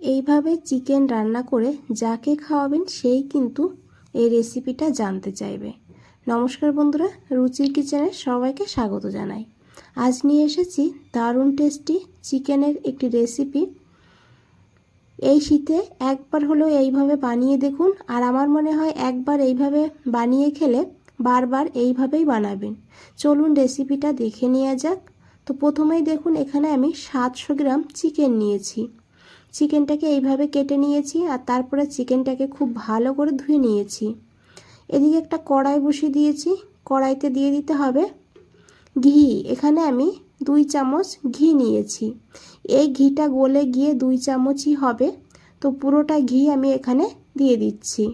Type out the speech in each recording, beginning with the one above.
এইভাবে চিকেন রান্না করে যাকে খাওয়াবেন সেই কিন্তু এই রেসিপিটা জানতে চাইবে। নমস্কার বন্ধুরা, রুচির কিচেনে সবাইকে স্বাগত জানাই। আজ নিয়ে এসেছি দারুণ টেস্টি চিকেনের একটি রেসিপি। এই শীতে একবার হলেও এইভাবে বানিয়ে দেখুন, আর আমার মনে হয় একবার এইভাবে বানিয়ে খেলে বারবার এইভাবেই বানাবেন। চলুন রেসিপিটা দেখে নেওয়া যাক। তো প্রথমেই দেখুন, এখানে আমি সাতশো গ্রাম চিকেন নিয়েছি। চিকেনটাকে এইভাবে কেটে নিয়েছি আর তারপরে চিকেনটাকে খুব ভালো করে ধুয়ে নিয়েছি। এদিকে একটা কড়াই বসিয়ে দিয়েছি। কড়াইতে দিয়ে দিতে হবে ঘি। এখানে আমি দুই চামচ ঘি নিয়েছি। এই ঘিটা গলে গিয়ে দুই চামচই হবে। তো পুরোটা ঘি আমি এখানে দিয়ে দিচ্ছি।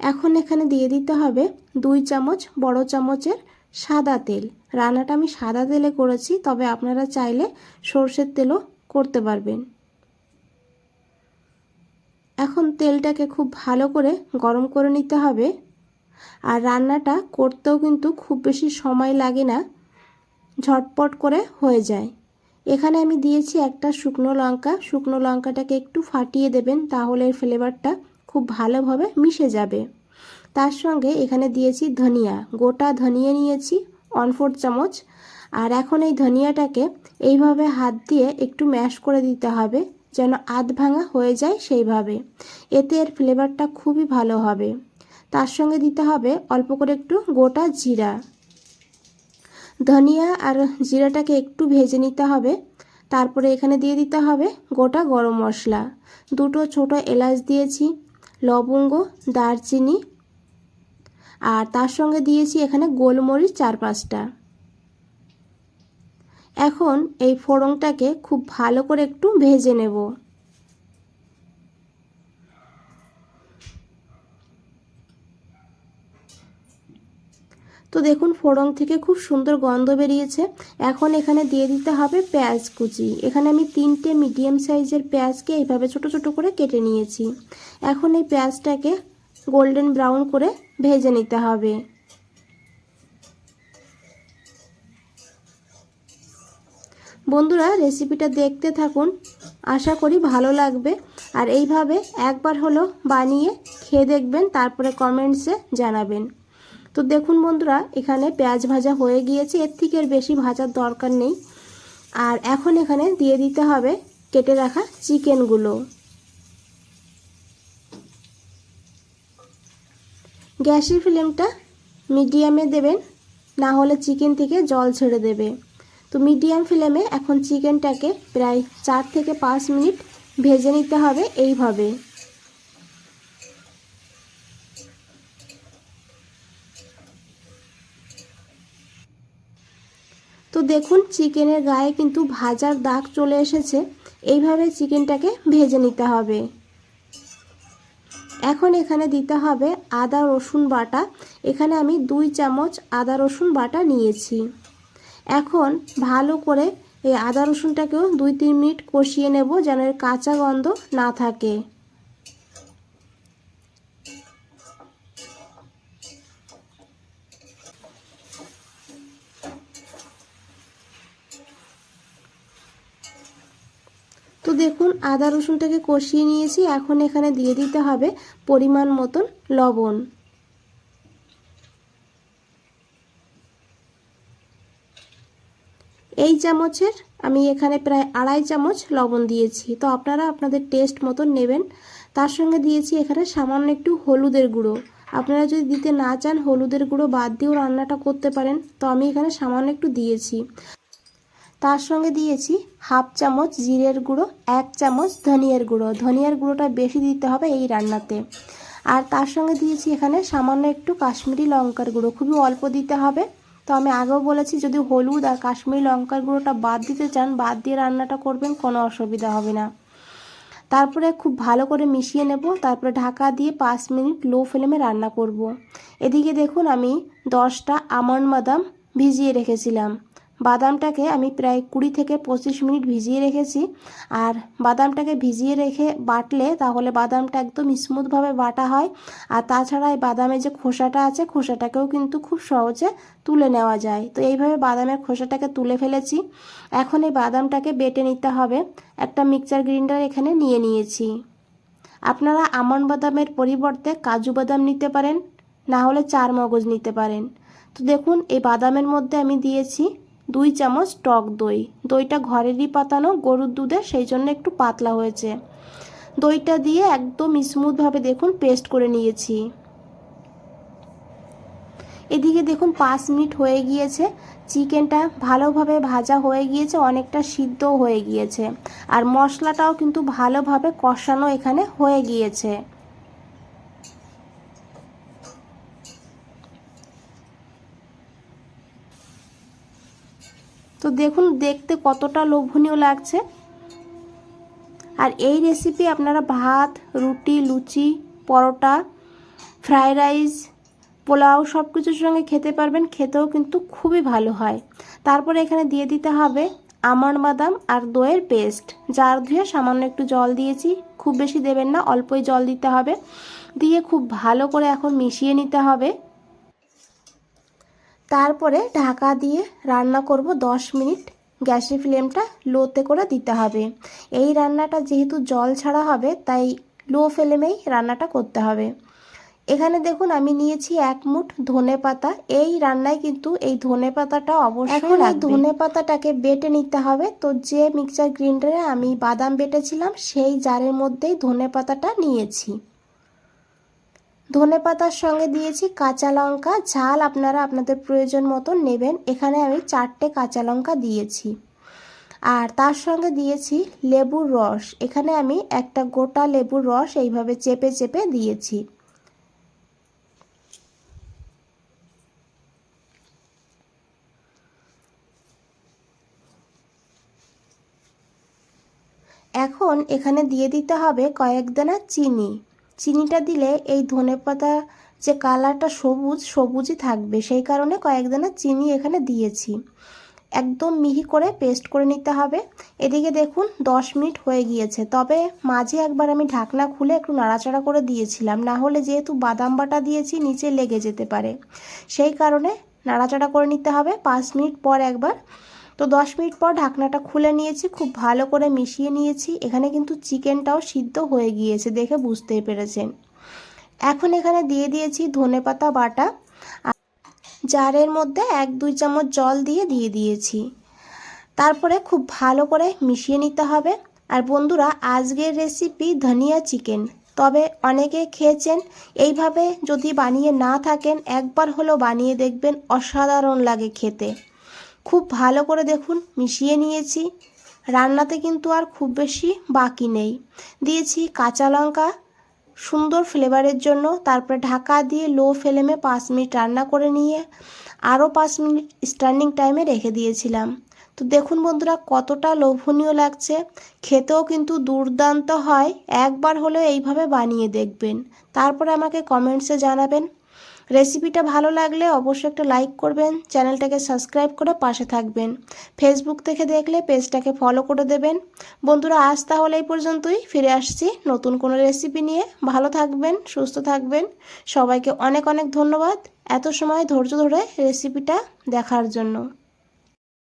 এখন এখানে দিয়ে দিতে হবে দুই চামচ বড় চামচের সাদা তেল। রান্নাটা আমি সাদা তেলে করেছি, তবে আপনারা চাইলে সর্ষের তেলও করতে পারবেন। এখন তেলটাকে খুব ভালো করে গরম করে নিতে হবে। আর রান্নাটা করতেও কিন্তু খুব বেশি সময় লাগে না, ঝটপট করে হয়ে যায়। এখানে আমি দিয়েছি একটা শুকনো লঙ্কা। শুকনো লঙ্কাটাকে একটু ফাটিয়ে দেবেন, তাহলে ফ্লেভারটা খুব ভালোভাবে মিশে যাবে। তার সঙ্গে এখানে দিয়েছি ধনিয়া। গোটা ধনিয়া নিয়েছি ওয়ান ফোর চামচ। আর এখন এই ধনিয়াটাকে এইভাবে হাত দিয়ে একটু ম্যাশ করে দিতে হবে, যেন আধ ভাঙা হয়ে যায় সেইভাবে। এতে এর ফ্লেভারটা খুবই ভালো হবে। তার সঙ্গে দিতে হবে অল্প করে একটু গোটা জিরা। ধনিয়া আর জিরাটাকে একটু ভেজে নিতে হবে। তারপরে এখানে দিয়ে দিতে হবে গোটা গরম মশলা। দুটো ছোট এলাচ দিয়েছি, লবঙ্গ, দারচিনি আর তার সঙ্গে দিয়েছি এখানে গোলমরিচ চার পাঁচটা। এখন এই ফোড়নটাকে খুব ভালো করে একটু ভেজে নেব। তো দেখুন, ফোড়ন থেকে খুব সুন্দর গন্ধ বেরিয়েছে। এখন এখানে দিয়ে দিতে হবে পেঁয়াজ কুচি। এখানে আমি তিনটে মিডিয়াম সাইজের পেঁয়াজকে এইভাবে ছোট ছোট করে কেটে নিয়েছি। এখন এই পেঁয়াজটাকে গোল্ডেন ব্রাউন করে ভেজে নিতে হবে। বন্ধুরা রেসিপিটা দেখতে থাকুন। আশা করি ভালো লাগবে। আর এইভাবে একবার হলো বানিয়ে খেয়ে দেখবেন, তারপরে কমেন্টসে জানাবেন। তো দেখুন বন্ধুরা, এখানে পেঁয়াজ ভাজা হয়ে গিয়েছে। এর থেকে বেশি ভাজার দরকার নেই। আর এখন এখানে দিয়ে দিতে হবে কেটে রাখা চিকেনগুলো গ্যাসের ফ্লেমটা মিডিয়ামে দেবেন, না হলে চিকেন থেকে জল ছেড়ে দেবে। তো মিডিয়াম ফ্লেমে এখন চিকেনটাকে প্রায় চার থেকে পাঁচ মিনিট ভেজে নিতে হবে এইভাবে। তো দেখুন, চিকেনের গায়ে কিন্তু ভাজার দাগ চলে এসেছে। এইভাবে চিকেনটাকে ভেজে নিতে হবে। এখন এখানে দিতে হবে আদা, রসুন বাটা। এখানে আমি দুই চামচ আদা, রসুন বাটা নিয়েছি। এখন ভালো করে এই আদা, রসুনটাকেও দুই তিন মিনিট কষিয়ে নেব যেন এর কাঁচা গন্ধ না থাকে। তো দেখুন, আদা রসুনটাকে কষিয়ে নিয়েছি। এখন এখানে দিয়ে দিতে হবে পরিমাণ মতন লবণ। এই চামচের আমি এখানে প্রায় আড়াই চামচ লবণ দিয়েছি। তো আপনারা আপনাদের টেস্ট মতন নেবেন। তার সঙ্গে দিয়েছি এখানে সামান্য একটু হলুদের গুঁড়ো। আপনারা যদি দিতে না চান, হলুদের গুঁড়ো বাদ দিয়েও রান্নাটা করতে পারেন। তো আমি এখানে সামান্য একটু দিয়েছি। তার সঙ্গে দিয়েছি হাফ চামচ জিরের গুঁড়ো, এক চামচ ধনিয়ার গুঁড়ো। ধনিয়ার গুঁড়োটা বেশি দিতে হবে এই রান্নাতে। আর তার সঙ্গে দিয়েছি এখানে সামান্য একটু কাশ্মীরি লঙ্কার গুঁড়ো। খুবই অল্প দিতে হবে। তো আমি আগেও বলেছি, যদি হলুদ আর কাশ্মীরি লঙ্কার গুঁড়োটা বাদ দিতে চান, বাদ দিয়ে রান্নাটা করবেন, কোনো অসুবিধা হবে না। তারপরে খুব ভালো করে মিশিয়ে নেব। তারপরে ঢাকা দিয়ে পাঁচ মিনিট লো ফ্লেমে রান্না করব। এদিকে দেখুন আমি দশটা আমন্ড বাদাম ভিজিয়ে রেখেছিলাম। বাদামটাকে আমি প্রায় কুড়ি থেকে পঁচিশ মিনিট ভিজিয়ে রেখেছি। আর বাদামটাকে ভিজিয়ে রেখে বাটলে তাহলে বাদামটা একদম স্মুথভাবে বাটা হয়। আর তাছাড়া এই বাদামের যে খোসাটা আছে, খোসাটাকেও কিন্তু খুব সহজে তুলে নেওয়া যায়। তো এইভাবে বাদামের খোসাটাকে তুলে ফেলেছি। এখন এই বাদামটাকে বেটে নিতে হবে। একটা মিক্সচার গ্রিন্ডার এখানে নিয়ে নিয়েছি। আপনারা আমন্ড বাদামের পরিবর্তে কাজু বাদাম নিতে পারেন, না হলে চার মগজ নিতে পারেন। তো দেখুন, এই বাদামের মধ্যে আমি দিয়েছি দুই চামচ টক দই। দইটা ঘরেরই পাতানো, গরুর দুধে সেই জন্য একটু পাতলা হয়েছে। দইটা দিয়ে একদম স্মুথভাবে দেখুন, পেস্ট করে নিয়েছি। এদিকে দেখুন, পাঁচ মিনিট হয়ে গিয়েছে। চিকেনটা ভালোভাবে ভাজা হয়ে গিয়েছে, অনেকটা সিদ্ধও হয়ে গিয়েছে। আর মশলাটাও কিন্তু ভালোভাবে কষানো এখানে হয়ে গিয়েছে। তো দেখুন, দেখতে কতটা লোভনীয় লাগছে। আর এই রেসিপি আপনারা ভাত, রুটি, লুচি, পরোটা ফ্রায়েড রাইস পোলাও সব কিছুর সঙ্গে খেতে পারবেন, খেতেও কিন্তু খুবই ভালো হয়। তারপরে এখানে দিয়ে দিতে হবে আমন্ড বাদাম আর দইয়ের পেস্ট জার ধুয়ে সামান্য একটু জল দিয়েছি, খুব বেশি দেবেন না, অল্পই জল দিতে হবে। দিয়ে খুব ভালো করে এখন মিশিয়ে নিতে হবে। তারপরে ঢাকা দিয়ে রান্না করব 10 মিনিট। গ্যাসের ফ্লেমটা লোতে করে দিতে হবে। এই রান্নাটা যেহেতু জল ছাড়া হবে তাই লো ফ্লেমেই রান্নাটা করতে হবে। এখানে দেখুন আমি নিয়েছি এক মুঠ ধনে পাতা। এই রান্নায় কিন্তু এই ধনে পাতাটা অবশ্যই এখন এই ধনে পাতাটাকে বেটে নিতে হবে। তো যে মিক্সচার গ্রিন্ডারে আমি বাদাম বেটেছিলাম সেই জারের মধ্যেই ধনে পাতাটা নিয়েছি। ধনে পাতার সঙ্গে দিয়েছি কাঁচা লঙ্কা। ঝাল আপনারা আপনাদের প্রয়োজন মতো নেবেন। এখানে আমি চারটে কাঁচা লঙ্কা দিয়েছি। আর তার সঙ্গে দিয়েছি লেবুর রস। এখানে আমি একটা গোটা লেবুর রস এইভাবে চেপে চেপে দিয়েছি। এখন এখানে দিয়ে দিতে হবে কয়েক দানা চিনি। চিনিটা দিলে এই ধনেপাতা যে কালারটা সবুজ, সবুজই থাকবে। সেই কারণে কয়েক দানা চিনি এখানে দিয়েছি। একদম মিহি করে পেস্ট করে নিতে হবে। এদিকে দেখুন, দশ মিনিট হয়ে গিয়েছে। তবে মাঝে একবার আমি ঢাকনা খুলে একটু নাড়াচাড়া করে দিয়েছিলাম। না হলে যেহেতু বাদাম বাটা দিয়েছি, নিচে লেগে যেতে পারে। সেই কারণে নাড়াচাড়া করে নিতে হবে। পাঁচ মিনিট পর একবার তো দশ মিনিট পর ঢাকনাটা খুলে নিয়েছি, খুব ভালো করে মিশিয়ে নিয়েছি। এখানে কিন্তু চিকেনটাও সিদ্ধ হয়ে গিয়েছে দেখে বুঝতেই পেরেছেন। এখন এখানে দিয়ে দিয়েছি ধনেপাতা বাটা। জারের মধ্যে এক দুই চামচ জল দিয়ে দিয়ে দিয়েছি। তারপরে খুব ভালো করে মিশিয়ে নিতে হবে। আর বন্ধুরা, আজকের রেসিপি ধনিয়া চিকেন। তবে অনেকে খেয়েছেন, এইভাবে যদি বানিয়ে না থাকেন, একবার হলো বানিয়ে দেখবেন অসাধারণ লাগে খেতে। খুব ভালো করে দেখুন, মিশিয়ে নিয়েছি। রান্নাতে কিন্তু আর খুব বেশি বাকি নেই। দিয়েছি কাঁচা লঙ্কা, সুন্দর ফ্লেভারের জন্য, তারপরে ঢাকা দিয়ে লো ফ্লেমে পাঁচ মিনিট রান্না করে নিয়ে, আরও পাঁচ মিনিট স্ট্যান্ডিং টাইমে রেখে দিয়েছিলাম। তো দেখুন বন্ধুরা, কতটা লোভনীয় লাগছে। খেতেও কিন্তু দুর্দান্ত হয়। একবার হলেও এইভাবে বানিয়ে দেখবেন। তারপরে আমাকে কমেন্টসে জানাবেন। রেসিপিটা ভালো লাগলে অবশ্যই একটা লাইক করবেন, চ্যানেলটাকে সাবস্ক্রাইব করে পাশে থাকবেন। ফেসবুক থেকে দেখলে পেজটাকে ফলো করে দেবেন। বন্ধুরা, আজ তাহলে এই পর্যন্তই। ফিরে আসছি নতুন কোনো রেসিপি নিয়ে। ভালো থাকবেন, সুস্থ থাকবেন। সবাইকে অনেক অনেক ধন্যবাদ এত সময় ধৈর্য ধরে রেসিপিটা দেখার জন্য।